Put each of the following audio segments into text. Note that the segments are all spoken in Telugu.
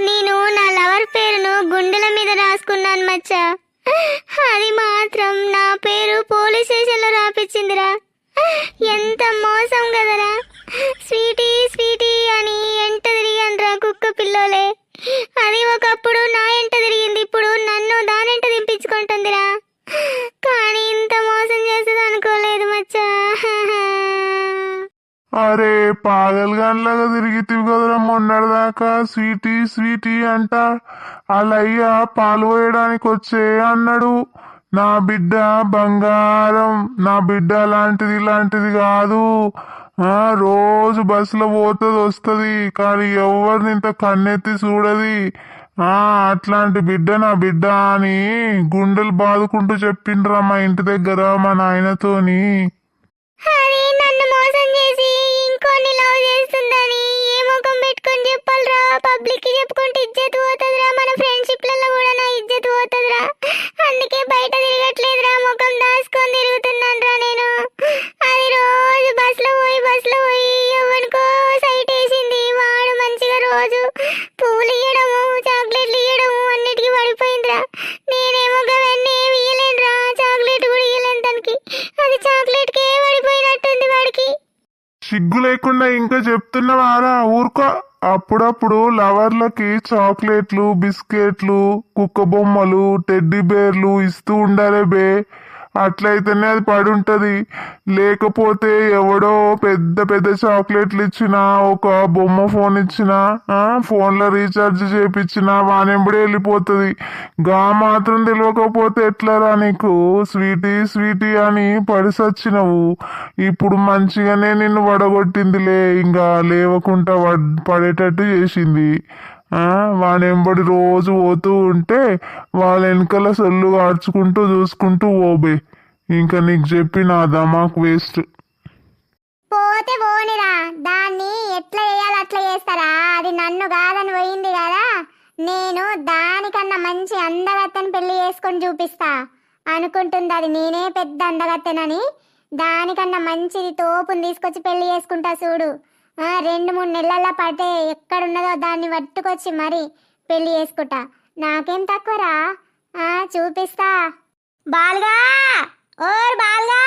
నేను నా లవర్ పేరును గుండెల మీద రాసుకున్నాను మచ్చా. అది మాత్రం నా పేరు పోలీస్ స్టేషన్లో రాపించిందిరా ఎంత మోసం కదరా. స్వీటీ స్వీటీ అని ఎంట తిరిగిందిరా కుక్క పిల్లోలే. అది ఒకప్పుడు నా ఎంట తిరిగింది ఇప్పుడు నన్ను దానెంట దింపించుకుంటుందిరా. అరే పాగల్ గన్లాగా తిరిగితివి కదరా మొన్నటిదాకా. స్వీటీ స్వీటీ అంట. అలయ్య పాలు పోయడానికి వచ్చే అన్నాడు. నా బిడ్డ బంగారం. నా బిడ్డ లాంటిది ఇలాంటిది కాదు. రోజు బస్సులో పోతుంది వస్తుంది. కానీ ఎవరిని ఇంత కన్నెత్తి చూడది. ఆ అట్లాంటి బిడ్డ నా బిడ్డ అని గుండెలు బాదుకుంటూ చెప్పిండ్రా మా ఇంటి దగ్గర మా నాయనతోని. నన్ను మోసం కొన్ని లవ్ చేస్తుందని ఏ ముఖం పెట్టుకొని చెప్పాలరా? పబ్లిక్కి చెప్పుకుంటే ఇజ్జత్ పోతుందిరా. మన ఫ్రెండ్షిప్లలో కూడా నా ఇజ్జత్ పోతుందిరా. అందుకే బయట తిరగట్లేదురా. ముఖం దాచుకొని తిరుగుతున్నానురా నేను. అది రోజు బస్లో పోయి బస్లో పోయి ఎవరికో సైట్ వేసింది. వాడు మంచిగా రోజు పూలు ఇయ్యడము చాక్లెట్లు ఇయ్యడము అన్నిటికీ పడిపోయిందిరా. నేనేమో అవన్నీ ఏమి ఇయ్యలేనురా. చాక్లెట్ కూడా ఇయ్యలేను దానికి అది చాక్లెట్ కే పడిపోయినట్టుంది వాడికి. సిగ్గు లేకుండా ఇంకా చెప్తున్నవారా ఊరుకో. అప్పుడప్పుడు లవర్లకి చాక్లెట్లు బిస్కెట్లు కుక్క బొమ్మలు టెడ్డీ బేర్లు ఇస్తూ ఉండాలే బే. అట్లయితేనే అది పడి ఉంటుంది లేకపోతే ఎవడో పెద్ద పెద్ద చాక్లెట్లు ఇచ్చినా ఒక బొమ్మ ఫోన్ ఇచ్చినా ఫోన్లో రీఛార్జ్ చేపించినా వానెంబడి వెళ్ళిపోతుంది. గా మాత్రం తెలియకపోతే ఎట్లరా నీకు? స్వీటీ స్వీటీ అని పడిసొచ్చినవు. ఇప్పుడు మంచిగానే నిన్ను వడగొట్టిందిలే. ఇంకా లేవకుండా పడేటట్టు చేసింది. ఆ రోజు పోతూ ఉంటే వాళ్ళ వెనకాల సొల్లు కార్చుకుంటూ చూసుకుంటూ ఓబే ఇంకా నీకు చెప్పి నా దమాక్ వేస్ట్. పోతే పోనిరా. దాన్ని ఎట్లా చేయాలో అట్లా చేస్తారా? అది నన్ను కాదని పోయింది కదా. నేను దానికన్నా మంచి అందగత్తెని పెళ్ళి చేసుకొని చూపిస్తా. అనుకుంటుంది అది నేనే పెద్ద అందగత్తెనని. దానికన్నా మంచిది తోపుని తీసుకొచ్చి పెళ్ళి చేసుకుంటా చూడు. రెండు మూడు నెలల్లో పడితే ఎక్కడున్నదో దాన్ని పట్టుకొచ్చి మరి పెళ్ళి చేసుకుంటా. నాకేం తక్కువరా? ఆ, చూపిస్తా. బాల్గా! ఓర్ బాల్గా!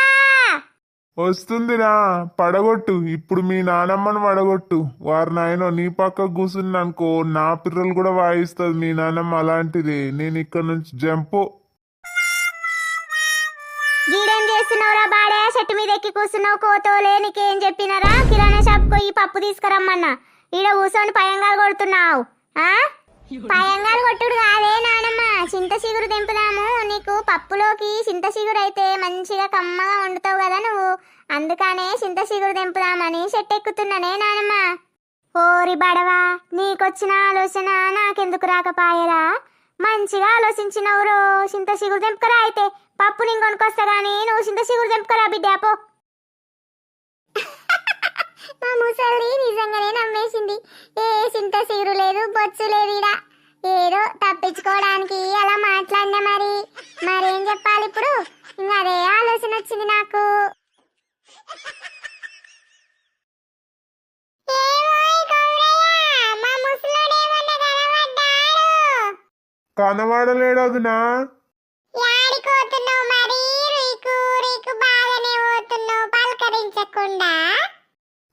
వస్తుందిరా పడగొట్టు. ఇప్పుడు మీ నానమ్మను పడగొట్టు. వారు నాయనో నీ పక్క కూర్చుని అనుకో నా పిల్లలు కూడా వాయిస్తుంది మీ నానమ్మ అలాంటిది. నేను ఇక్కడ నుంచి జంపు. గీడేం చేస్తున్నావురా బాడే? చెట్టు మీద ఎక్కి కూర్చున్నావు కోతోలే నీకేం చెప్పినారా? కిరాణా షాప్ పోయి పప్పు తీసుకురమ్మన్నా. ఈడ కూర్చొని పయంగాలు కొడుతున్నావు ఆ? పయంగాలు కొట్టుడు కాదే నానమ్మ. చింత చిగురు తెంపుదాము. నీకు పప్పులోకి చింత చిగురు అయితే మంచిగా కమ్మగా వండుతావు కదా నువ్వు. అందుకనే చింత చిగురు తెంపుదామని చెట్టు ఎక్కుతున్నానే నానమ్మ. ఓరి బడవా నీకొచ్చిన ఆలోచన నాకెందుకు రాకపాయరా? మంచిగా ఆలోచించినవురో. సింత సిగురు తెంపుకరా అయితే. పప్పు నేను కొనుక్కొస్తా కానీ నువ్వు సింత సిగురు తెంపుకరా బిడ్డాపో మా ముసలి నిజంగానే నమ్మేసింది. ఏ సింత సిగురు లేదు బొచ్చు లేదు ఇడా ఏదో తప్పించుకోవడానికి అలా మాట్లాడినా మరి మరేం చెప్పాలి ఇప్పుడు ఇంకా అదే ఆలోచన వచ్చింది నాకు మా ముసలోడేమన్నా కనబడ్డాడు కనబడలేడు వదినా యాడికి పోతున్నావు మరి రీకు రీకు బాగానే పోతున్నావు పలకరించకుండా.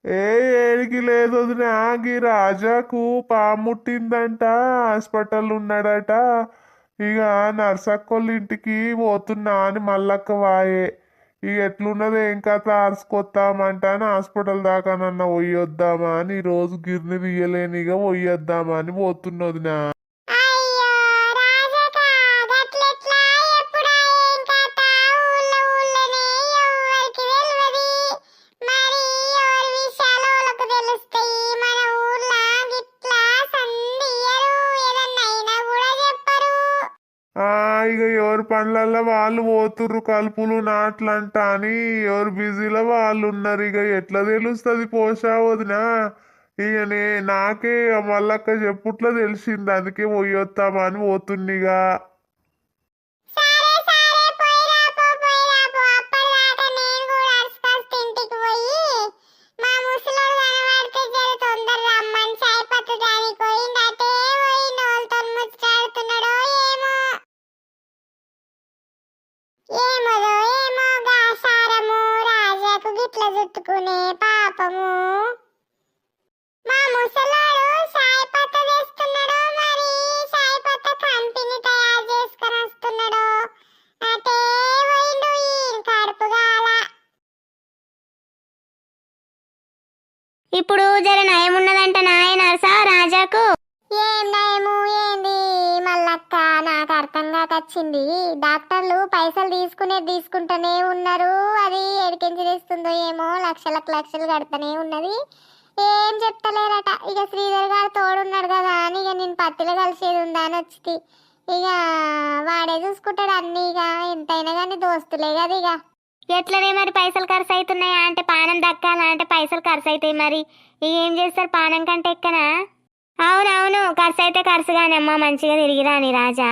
ఏ ఏడికి లేదు వదినా గీ రాజాకు పాముట్టిందంట హాస్పిటల్ ఉన్నాడట. ఇక నర్సక్కోళ్ళ ఇంటికి పోతున్నా అని మల్లక్క వాయే. ఇక ఎట్లున్నది? ఏం కథ? అని హాస్పిటల్ దాకా నన్న పోయొద్దామా అని ఈ రోజు గిర్ని తీయలేని ఇక పోయొద్దామా అని పోతున్నది ఎవరి వాళ్ళు పోతుర్రు కలుపులు నాట్లంట అని. ఎవరు బిజీలో వాళ్ళు ఉన్నారు ఇక ఎట్లా తెలుస్తుంది పోషా వదినా? ఇక నే నాకే మళ్ళక్క చెప్పుట్లో తెలిసింది. అందుకే పోయొత్తామా అని పోతుండిగా కడతనే ఉన్నది. ఏం చెప్తలేరట. ఇక శ్రీధర్ గారు తోడున్నాడు కదా అని ఇక నేను పత్తిలో కలిసేది ఉందా అని వచ్చింది ఇక వాడే చూసుకుంటాడు అన్ని ఇక. ఎంతైనా కానీ దోస్తులే కదా ఇక. ఎట్లనే మరి పైసలు ఖర్చు అవుతున్నాయా అంటే పానం దక్కాలా అంటే పైసలు ఖర్చు అవుతాయి మరి. ఇక ఏం చేస్తారు? పానం కంటే ఎక్కనా? అవునవును. ఖర్చు అయితే ఖర్చు కానీ అమ్మ. మంచిగా తిరిగి రాని రాజా.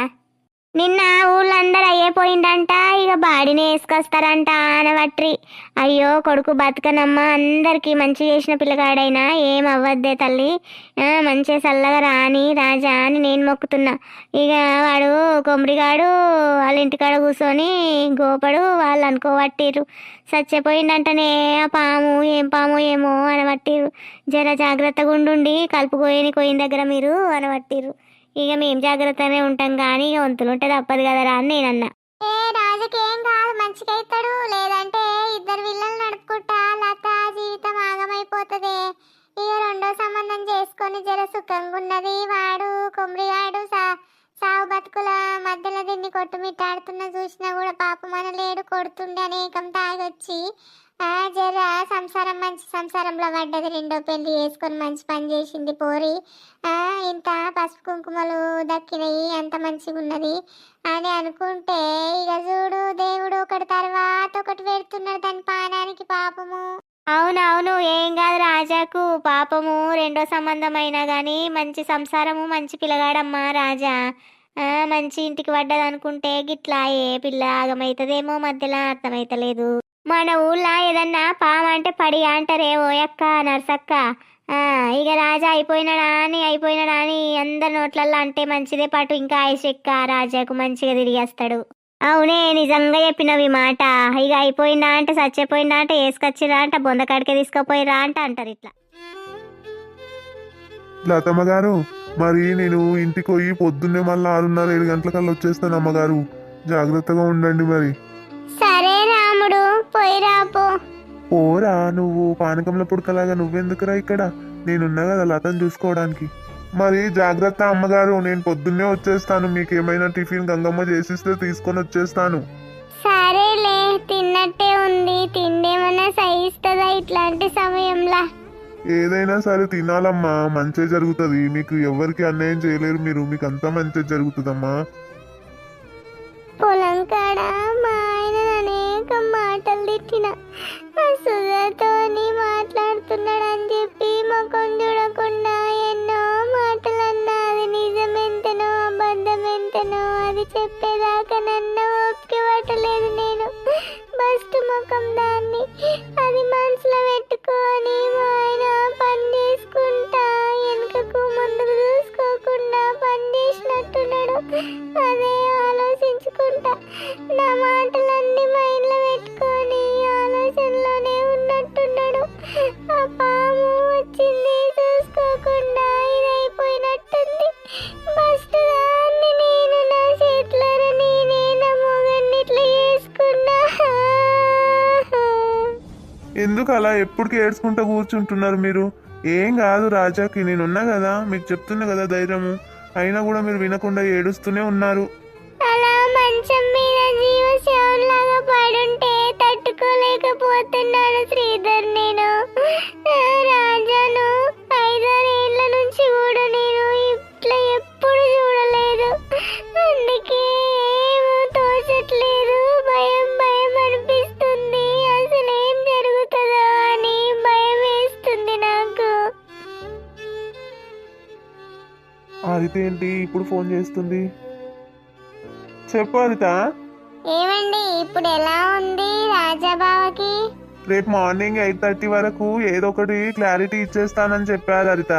నిన్న ఊళ్ళందరూ అయ్యేపోయిందంట ఇక బాడీని వేసుకొస్తారంట అనవట్రి అయ్యో కొడుకు బతుకనమ్మ అందరికీ మంచి చేసిన పిల్లగాడైనా ఏం అవ్వద్దే తల్లి. మంచిగా చల్లగా రాని రాజా అని నేను మొక్కుతున్నా. ఇక వాడు కొమ్మరిగాడు వాళ్ళ ఇంటికాడ కూర్చొని గోపడు వాళ్ళు అనుకోబట్టిరు చచ్చిపోయిందంటనే ఆ పాము ఏం పాము ఏమో అనబట్టిర్రు జర జాగ్రత్తగా ఉండుండి కలుపుకోయని కోయిన దగ్గర మీరు అనబట్టిరు ఇక మేం జాగ్రత్తనే ఉంటాం కానీ ఇక వంతులు ఉంటే తప్పదు కదరా అని నేనన్నా ఏ రాజుకేం కాదు మంచిగా అవుతాడు లేదంటే ఇద్దరు పిల్లలు నడుపుకుంటా లత జీవితం ఆగమైపోతుంది. ఇక రెండో సంబంధం చేసుకొని జర సుఖంగా ఉన్నది. వాడు కొమ్రిగాడు సా సావు బతుకుల మధ్యలో దీన్ని కొట్టుమిట్టాడుతున్న చూసినా కూడా పాపం లేడు కొడుతుండే అనేకం తాగొచ్చి ఆ సంసారం మంచి సంసారంలో పడ్డది. రెండో పెళ్ళి చేసుకొని మంచి పని చేసింది పోరి. ఆ ఇంత పసుపు కుంకుమలు దక్కినాయి అంత మంచిగా ఉన్నది అని అనుకుంటే ఇక చూడు దేవుడు ఒకటి తర్వాత ఒకటి పెడుతున్నాడు దాని పానానికి పాపము. అవునవును ఏం కాదు రాజాకు పాపము రెండో సంబంధం అయినా కానీ మంచి సంసారము మంచి పిల్లగాడమ్మా రాజా. మంచి ఇంటికి పడ్డది అనుకుంటే గిట్లా ఏ పిల్ల ఆగమైతదేమో మధ్యలో అర్థమైతలేదు. మన ఊళ్ళో ఏదన్నా పామంటే పడి అంటారే ఓ నర్సక్క ఆ, ఇక రాజా అయిపోయినాడా అని అయిపోయినాడా అని అందరి నోట్లల్లో అంటే మంచిదే పాటు ఇంకా ఆయుష్ రాజాకు మంచిగా తిరిగేస్తాడు. అవునే నిజంగా చెప్పినవి మాట. ఇక అయిపోయిందా అంటే చచ్చిపోయిందా అంటే వేసుకొచ్చిరా అంట బొందకాడికే తీసుకుపోయిరా అంట అంటారు ఇట్లా. లతమ్మ గారు మరి నేను ఇంటికి పోయి పొద్దున్నే మళ్ళీ ఆరున్నర ఏడు గంటలకల్లా వచ్చేస్తాను అమ్మగారు. జాగ్రత్తగా ఉండండి మరి. పోయిరాపో పోరా నువ్వు పానకంలో పుడకలాగా నువ్వెందుకురా ఇక్కడ? నేనున్నా కదా లతను చూసుకోవడానికి. మరి జాగ్రత్త అమ్మగారు నేను పొద్దున్నే వచ్చేస్తాను. మీకు ఏమైనా టిఫిన్ గంగమ్మ చేసిస్తే తీసుకొని వచ్చేస్తాను. సరేలే తిన్నట్టే ఉంది. తిండేమన్నా సహిస్తుందా ఇట్లాంటి సమయంలో? ఏదైనా సరే తినాలమ్మా మంచి జరుగుతుంది. మీకు ఎవరికి అన్యాయం చేయలేరు మీరు. మీకు అంతా మంచి జరుగుతుందమ్మా. పొలం కాడ? మాటలు ఆ సుధాతోని మాట్లాడుతున్నాడు అని చెప్పి ముఖం చూడకుండా ఎన్నో మాటలు అన్నది నిజం ఎంతనో అబద్ధం ఎంతనో అది చెప్పేదాకా నన్ను ఓపిక పట్టలేదు నేను. బస్ట్ ముఖం దాన్ని అది మనసులో పెట్టుకొని ఆయన పని చేసుకుంటా. వెనుకకు ముందుకు చూసుకోకుండా పని చేసినట్టున్నాడు. అదే ఆలోచించుకుంటా. నా మాటలన్నీ మైండ్లో ఆ పాము వచ్చింది చూసుకోకుండా ఇదైపోయినట్టుంది ఫస్ట్ దాన్ని నేను నా చేతులారా నేనే నా మొగన్ని ఇట్లా చేసుకున్నా. ఎందుకు అలా ఎప్పటికీ ఏడ్చుకుంటూ కూర్చుంటున్నారు మీరు? ఏం కాదు రాజాకి నేనున్నా కదా. మీకు చెప్తున్నా కదా ధైర్యము. అయినా కూడా మీరు వినకుండా ఏడుస్తూనే ఉన్నారు. అలా మంచం మీద జీవశవంలాగా పడుంటే తట్టుకోలేకపోతున్నాను శ్రీధర్ నేను. రాజాను ఐదారేళ్ళ నుంచి కూడా నేను ఇట్లా ఎప్పుడు చూడలేదు. అందుకే ఏమో తోచట్లేదు. భయం భయం అనిపిస్తుంది. అసలు ఏం జరుగుతుందో అని భయం వేస్తుంది నాకు. హరిత ఏంటి ఇప్పుడు ఫోన్ చేస్తుంది? చెప్పు హరిత ఇప్పుడు ఎలా ఉంది రాజాబావకి? రేపు మార్నింగ్ ఎయిట్ థర్టీ వరకు ఏదో ఒకటి క్లారిటీ ఇచ్చేస్తానని చెప్పారు హరిత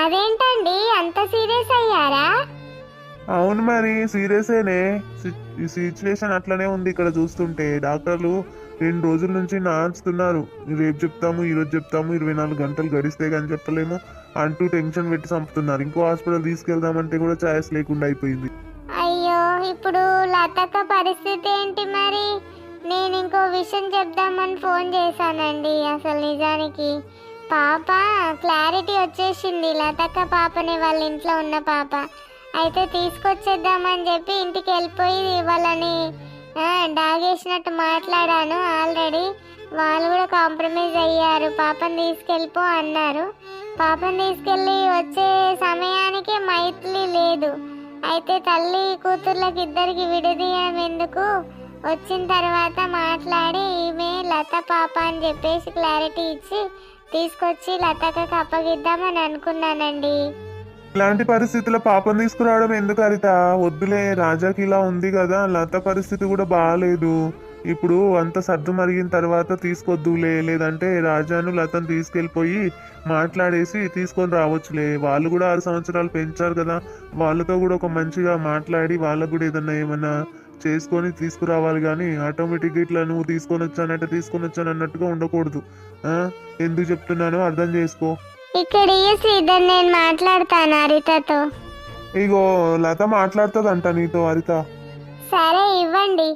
అదేంటండి అంత సీరియస్ అయ్యారా? అవును మరి సీరియసేనే. ఈ సిచ్యువేషన్ అట్లనే ఉంది ఇక్కడ చూస్తుంటే. డాక్టర్లు రెండు రోజుల నుంచి నాచుతున్నారు రేపు చెప్తాము ఈ రోజు చెప్తాము ఇరవై నాలుగు గంటలు గడిస్తే కానీ చెప్పలేము అంటూ టెన్షన్ పెట్టి చంపుతున్నారు. ఇంకో హాస్పిటల్ తీసుకెళ్దామంటే కూడా ఛాయిస్ లేకుండా అయిపోయింది. ఇప్పుడు లతక్క పరిస్థితి ఏంటి మరి? నేను ఇంకో విషయం చెప్దామని ఫోన్ చేశానండి అసలు నిజానికి. పాప క్లారిటీ వచ్చేసింది. లతక్క పాపనే వాళ్ళ ఇంట్లో ఉన్న పాప. అయితే తీసుకొచ్చేద్దామని చెప్పి ఇంటికి వెళ్ళిపోయి వాళ్ళని డాగేసినట్టు మాట్లాడాను ఆల్రెడీ. వాళ్ళు కూడా కాంప్రమైజ్ అయ్యారు. పాపని తీసుకెళ్ళిపో అన్నారు. పాపని తీసుకెళ్ళి వచ్చే సమయానికి మైత్రి లేదు. అయితే తల్లి కూతుర్లకి ఇద్దరికి విడదీయడం ఎందుకు? వచ్చిన తర్వాత మాట్లాడి ఈమె లత పాప అని చెప్పేసి క్లారిటీ ఇచ్చి తీసుకొచ్చి లతకకి అప్పగిద్దామని అనుకున్నానండి. ఇలాంటి పరిస్థితుల్లో పాపం తీసుకురావడం ఎందుకు హరిత వద్దులే రాజాకి ఇలా ఉంది కదా లత పరిస్థితి కూడా బాగాలేదు ఇప్పుడు అంత సర్దు మరిగిన తర్వాత తీసుకొద్దులే లేదంటే రాజాను లతను తీసుకెళ్ళిపోయి మాట్లాడేసి తీసుకొని రావచ్చులే. వాళ్ళు కూడా ఆరు సంవత్సరాలు పెంచారు కదా. వాళ్ళతో కూడా ఒక మంచిగా మాట్లాడి వాళ్ళకు కూడా ఏదన్నా ఏమన్నా చేసుకొని తీసుకురావాలి కానీ ఆటోమేటిక్గా ఇట్లా నువ్వు తీసుకొని వచ్చానంటే తీసుకొని వచ్చాను అన్నట్టుగా ఉండకూడదు? ఎందుకు చెప్తున్నానో అర్థం చేసుకో. ఇక్కడ శ్రీధర్ నేను మాట్లాడతాను హరితతో ఇగో లత మాట్లాడుతుందంట నీతో హరిత సరే ఇవ్వండి.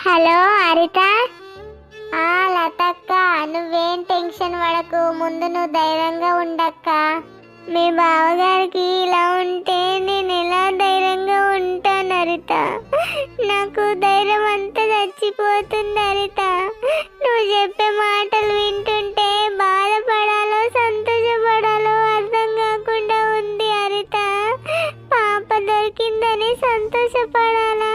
హలో హరిత ఆ లతక్క నువ్వేం టెన్షన్ పడకు. ముందు నువ్వు ధైర్యంగా ఉండక్క. మీ బావగారికి ఇలా ఉంటే నేను ఎలా ధైర్యంగా ఉంటాను హరిత నాకు ధైర్యం అంతా చచ్చిపోతుంది హరిత నువ్వు చెప్పే మాటలు వింటుంటే బాధపడాలో సంతోషపడాలో అర్థం కాకుండా ఉంది హరిత పాప దొరికిందని సంతోషపడాలా?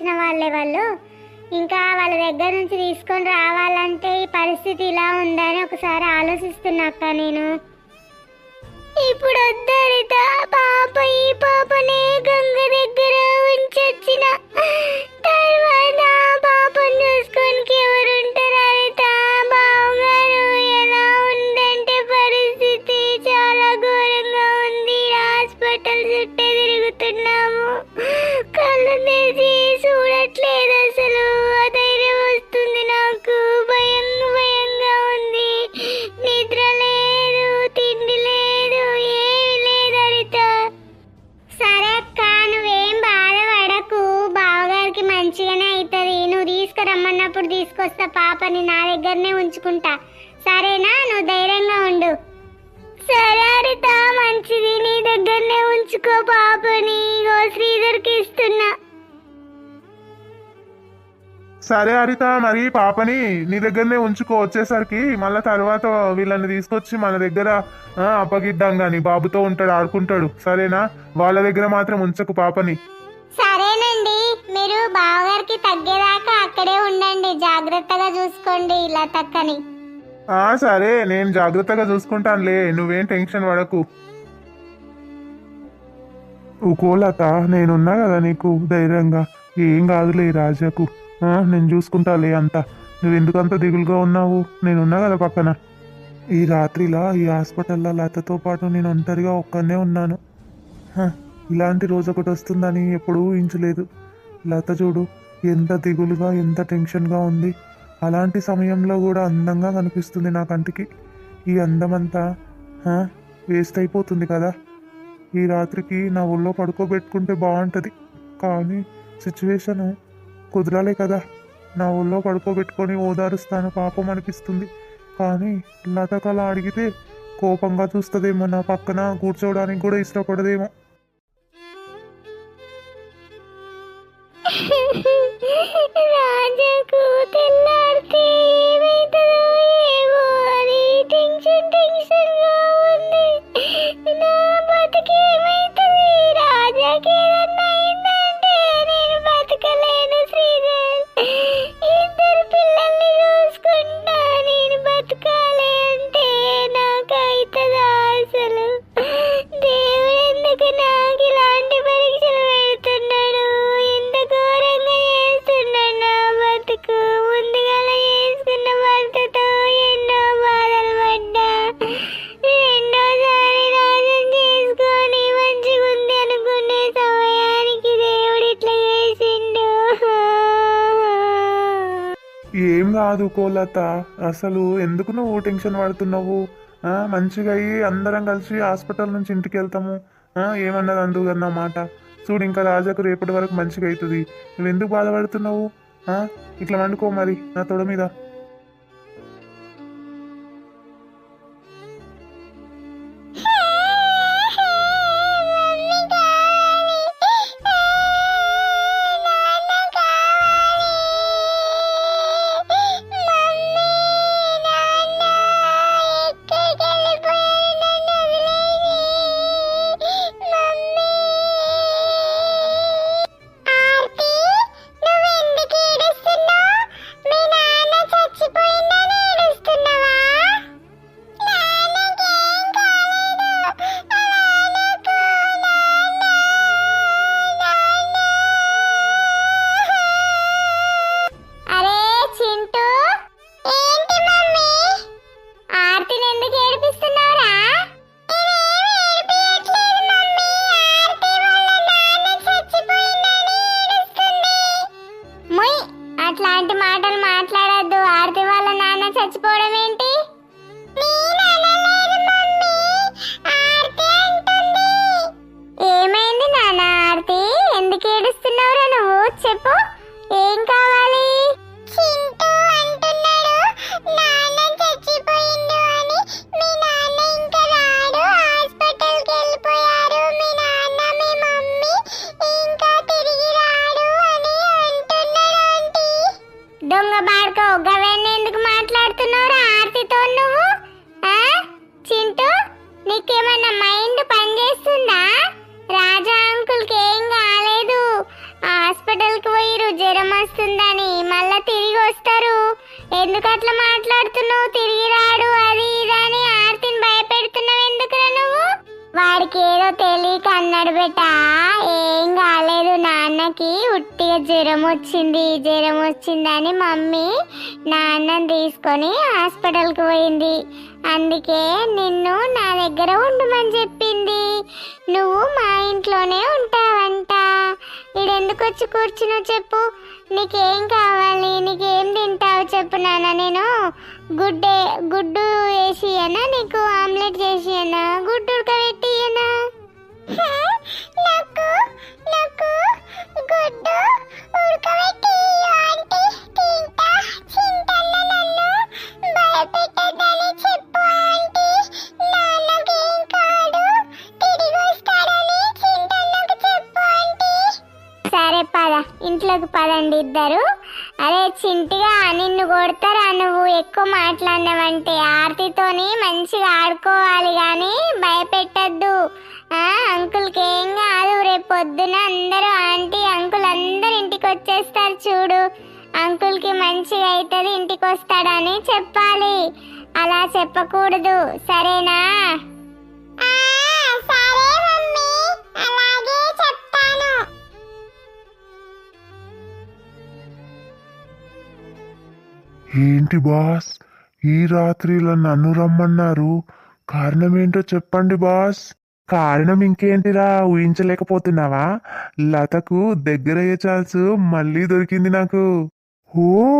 వచ్చిన వాళ్ళే వాళ్ళు. ఇంకా వాళ్ళ దగ్గర నుంచి తీసుకొని రావాలంటే ఈ పరిస్థితి ఇలా ఉందని ఒకసారి ఆలోచిస్తున్నా అక్క నేను. ఇప్పుడు వద్దరిత పాప ఈ పాపనే గంగ దగ్గర ఉంచొచ్చిన. తర్వాత పాపను చూసుకోనికి ఎవరు ఉంటారు హరిత బావగారు ఎలా ఉందంటే పరిస్థితి చాలా ఘోరంగా ఉంది. హాస్పిటల్ చుట్టే తిరుగుతున్నాము. కళ్ళు తెరిచి నా ఉంచుకుంటా. సరేనా? నువ్వు ధైర్యంగా ఉండు. సరే హరిత మంచిది నీ దగ్గరనే ఉంచుకో పాపని శ్రీధర్కి ఇస్తున్నా. సరే హరిత మరి పాపని నీ దగ్గరనే ఉంచుకో. వచ్చేసరికి మళ్ళా తర్వాత వీళ్ళని తీసుకొచ్చి మన దగ్గర అప్పగిద్దాం గాని. బాబుతో ఉంటాడు ఆడుకుంటాడు. సరేనా? వాళ్ళ దగ్గర మాత్రం ఉంచకు పాపని. మీరు బావగారికి తగ్గేదాకా అక్కడే ఉండండి. జాగ్రత్తగా చూసుకోండి ఇలా తక్కని ఆ సరే. నేను జాగ్రత్తగా చూసుకుంటానులే. నువ్వేం టెన్షన్ పడకు. ఉకోలత నేనున్నా కదా నీకు ధైర్యంగా. ఏం కాదులే రాజాకు. నేను చూసుకుంటాలే అంతా. నువ్వు ఎందుకంత దిగులుగా ఉన్నావు? నేనున్నా కదా పక్కన. ఈ రాత్రిలా ఈ హాస్పిటల్లో లతతో పాటు నేను ఒంటరిగా ఒక్కనే ఉన్నాను. ఇలాంటి రోజు ఒకటి వస్తుందని ఎప్పుడూ ఊహించలేదు. లత చూడు ఎంత దిగులుగా ఎంత టెన్షన్గా ఉంది. అలాంటి సమయంలో కూడా అందంగా కనిపిస్తుంది నా కంటికి. ఈ అందమంతా వేస్ట్ అయిపోతుంది కదా. ఈ రాత్రికి నా ఊళ్ళో పడుకోబెట్టుకుంటే బాగుంటుంది. కానీ సిచ్యువేషను కుదరాలే కదా. నా ఊళ్ళో పడుకోబెట్టుకొని ఓదారుస్తాను పాపం అనిపిస్తుంది. కానీ లతకళ అడిగితే కోపంగా చూస్తుందేమో నా పక్కన కూర్చోవడానికి కూడా ఇష్టపడదేమో. రాజాకు కాదు కోలత అసలు ఎందుకు నువ్వు టెన్షన్ పడుతున్నావు? మంచిగా అయ్యి అందరం కలిసి హాస్పిటల్ నుంచి ఇంటికి వెళ్తాము ఏమన్నది అందు అన్న మాట. చూడు ఇంకా రాజాకు రేపటి వరకు మంచిగా అవుతుంది నువ్వు ఎందుకు బాధపడుతున్నావు? ఇట్లా వండుకో మరి నా తొడ మీద బాడుకో గవన్నీ ఎందుకు మాట్లాడుతున్నావురా ఆర్తితో నువ్వు? ఆ? చింటూ నీకేమన్నా మైండ్ పనిచేస్తుందా? రాజా అంకుల్కి ఏం కాలేదు. హాస్పిటల్కి పోయిరు జ్వరం వస్తుందని మళ్ళా తిరిగి వస్తారు. ఎందుకు అట్లా మాట్లాడుతున్నావు? తిరిగి రాడు అది ఇది అని ఆర్తిని భయపెడుతున్నావు ఎందుకురా నువ్వు? వాడికి ఏదో తెలియక అన్నాడు బెట. ఏం కాలేదు నాన్నకి ఉట్టిగా జ్వరం వచ్చింది జ్వరం వచ్చిందని మమ్మీ నాన్నని తీసుకొని హాస్పిటల్కి పోయింది. అందుకే నిన్ను నా దగ్గర ఉండమని చెప్పింది. నువ్వు మా ఇంట్లోనే ఉంటావంట. ఈడెందుకు వచ్చి కూర్చున్నావు చెప్పు. నీకేం కావాలి? నీకేం తింటావు చెప్పు నాన్న. నేను గుడ్డే గుడ్డు వేసి అనా నీకు ఆమ్లెట్ చేసి అనా గుడ్డు ఉడకబెట్టి అనా నాకు నాకు గుడ్డు ఉడకబెట్టి ఇంట్లోకి పదండి ఇద్దరు. అరే చింటిగా నిన్ను కొడతారా నువ్వు? ఎక్కువ మాట్లాడినావంటే ఆర్తితోని మంచిగా ఆడుకోవాలి కానీ భయపెట్టద్దు. అంకుల్కి ఏం కాదు రేపు పొద్దున అందరూ ఆంటీ అంకుల్ అందరు ఇంటికి వచ్చేస్తారు చూడు. అంకుల్కి మంచిగా అవుతుంది ఇంటికి వస్తాడని చెప్పాలి. అలా చెప్పకూడదు. సరేనా? ఏంటి బాస్? ఈ రాత్రిలో నన్ను రమ్మన్నారు. కారణం ఏంటో చెప్పండి బాస్. కారణం ఇంకేంటిరా? ఊహించలేకపోతున్నావా? లతకు దగ్గరయ్యే ఛాన్స్ మళ్ళీ దొరికింది నాకు. Oh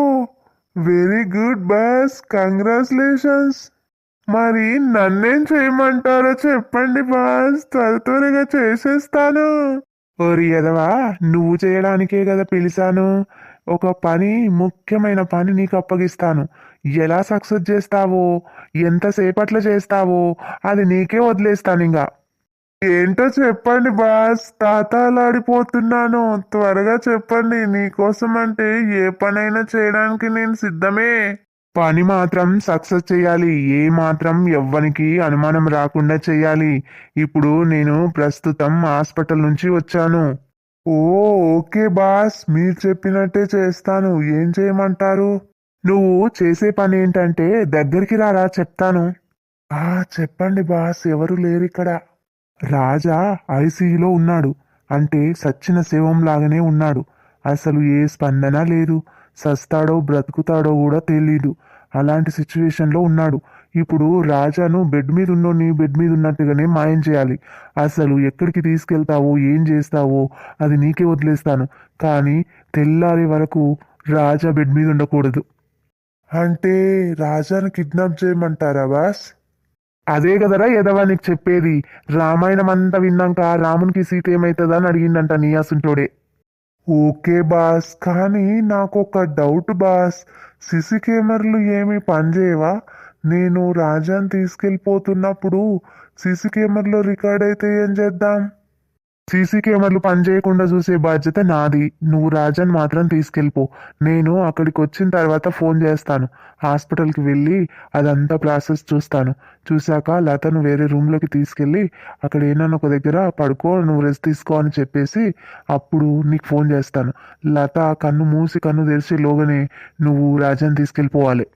very good boss. Congratulations. మరి నన్నేం చేయమంటారో చెప్పండి బాస్. త్వర త్వరగా చేసేస్తాను. ఓరి ఎదవా నువ్వు చేయడానికే కదా పిలిచాను. ఒక పని ముఖ్యమైన పని నీకు అప్పగిస్తాను. ఎలా సక్సెస్ చేస్తావో ఎంతసేపట్లో చేస్తావో అది నీకే వదిలేస్తాను ఇంకా ఏంటో చెప్పండి బాస్ తాతాలాడిపోతున్నాను. త్వరగా చెప్పండి నీకోసం అంటే ఏ పనైనా చేయడానికి నేను సిద్ధమే. పని మాత్రం సక్సెస్ చేయాలి ఏ మాత్రం ఎవ్వనికి అనుమానం రాకుండా చేయాలి. ఇప్పుడు నేను ప్రస్తుతం హాస్పిటల్ నుంచి వచ్చాను. ఓ ఓకే బాస్ మీరు చెప్పినట్టే చేస్తాను. ఏం చేయమంటారు? నువ్వు చేసే పని ఏంటంటే దగ్గరికి రారా చెప్తాను. ఆ చెప్పండి బాస్ ఎవరు లేరు ఇక్కడ. రాజా ఐసీయూలో ఉన్నాడు. అంటే సచ్చిన శవం లాగానే ఉన్నాడు. అసలు ఏ స్పందన లేదు. సస్తాడో బ్రతుకుతాడో కూడా తెలీదు. అలాంటి సిచ్యువేషన్లో ఉన్నాడు. ఇప్పుడు రాజాను బెడ్ మీద ఉన్నోని బెడ్ మీద ఉన్నట్టుగానే మాయం చేయాలి. అసలు ఎక్కడికి తీసుకెళ్తావో ఏం చేస్తావో అది నీకే వదిలేస్తాను. కానీ తెల్లారే వరకు రాజా బెడ్ మీద ఉండకూడదు అంటే రాజాను కిడ్నాప్ చేయమంటారా బాస్? అదే కదరా ఎదవా నీకు చెప్పేది. రామాయణం అంతా విన్నాక రామునికి సీత ఏమైతుందా అని అడిగిందంట నీ అసుంటోడే. Okay boss. కానీ నాకు ఒక డౌట్ బాస్. సిసి కెమెరాలు ఏమి పనిచేయవా? నేను రాజాని తీసుకెళ్ళిపోతున్నప్పుడు సీసీ కెమెరాలో రికార్డ్ అయితే ఏం చేద్దాం? సీసీ కెమెరాలు పనిచేయకుండా చూసే బాధ్యత నాది. నువ్వు రాజాని మాత్రం తీసుకెళ్ళిపో. నేను అక్కడికి వచ్చిన తర్వాత ఫోన్ చేస్తాను. హాస్పిటల్కి వెళ్ళి అదంతా ప్రాసెస్ చూస్తాను. చూశాక లతను వేరే రూమ్లోకి తీసుకెళ్ళి అక్కడ ఏమన్నా ఒక దగ్గర పడుకో నువ్వు రెస్ట్ తీసుకో అని చెప్పేసి అప్పుడు నీకు ఫోన్ చేస్తాను. లత కన్ను మూసి కన్ను తెరిచి లోగనే నువ్వు రాజాని తీసుకెళ్ళిపోవాలి.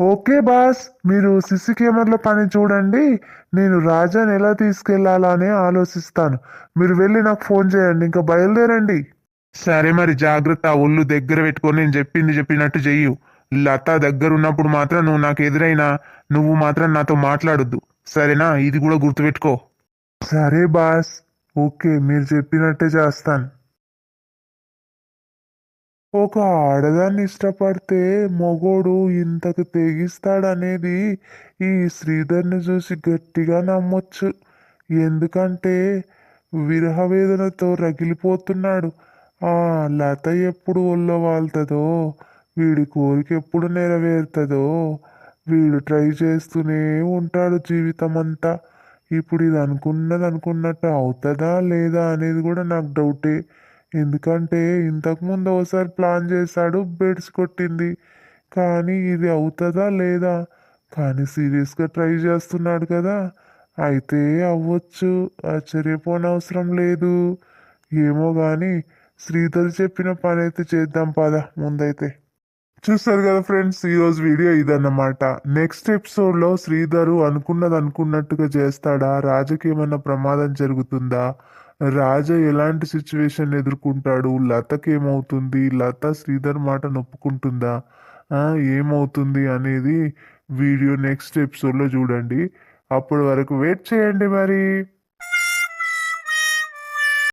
ఓకే బాస్ మీరు సిసి కెమెరాలో పని చూడండి. నేను రాజాని ఎలా తీసుకెళ్ళాలని ఆలోచిస్తాను. మీరు వెళ్ళి నాకు ఫోన్ చేయండి ఇంకా బయలుదేరండి. సరే మరి జాగ్రత్త. ఒళ్ళు దగ్గర పెట్టుకొని నేను చెప్పింది చెప్పినట్టు చెయ్యు. లత దగ్గర ఉన్నప్పుడు మాత్రం నువ్వు నాకు ఎదురైనా నువ్వు మాత్రం నాతో మాట్లాడొద్దు. సరేనా? ఇది కూడా గుర్తుపెట్టుకో. సరే బాస్. ఓకే మీరు చెప్పినట్టే చేస్తాను. ఒక ఆడదాన్ని ఇష్టపడితే మొగోడు ఇంతకు తెగిస్తాడనేది ఈ శ్రీధర్ని చూసి గట్టిగా నమ్మొచ్చు. ఎందుకంటే విరహవేదనతో రగిలిపోతున్నాడు. ఆ లత ఎప్పుడు ఒళ్ళ వాళ్తుందో వీడి కోరిక ఎప్పుడు నెరవేరుతుందో వీడు ట్రై చేస్తూనే ఉంటాడు జీవితం అంతా ఇప్పుడు ఇది అనుకున్నది అనుకున్నట్టు అవుతుందా లేదా అనేది కూడా నాకు డౌటే. ఎందుకంటే ఇంతకుముందు ఒకసారి ప్లాన్ చేశాడు బెడ్స్ కొట్టింది. కానీ ఇది అవుతుందా లేదా? కానీ సీరియస్గా ట్రై చేస్తున్నాడు కదా. అయితే అవ్వచ్చు ఆశ్చర్యపోనవసరం లేదు. ఏమో కానీ శ్రీధర్ చెప్పిన పని అయితే చేద్దాం పద ముందైతే. చూస్తారు కదా ఫ్రెండ్స్ ఈరోజు వీడియో ఇదన్నమాట. నెక్స్ట్ ఎపిసోడ్లో శ్రీధరు అనుకున్నది అనుకున్నట్టుగా చేస్తాడా? రాజకీయమైన ప్రమాదం జరుగుతుందా? రాజా ఎలాంటి సిచ్యువేషన్ ఎదుర్కొంటాడు? లతకి ఏమవుతుంది? లత శ్రీధర్ మాట నొప్పుకుంటుందా? ఏమవుతుంది అనేది వీడియో నెక్స్ట్ ఎపిసోడ్లో చూడండి. అప్పటి వరకు వెయిట్ చేయండి మరి.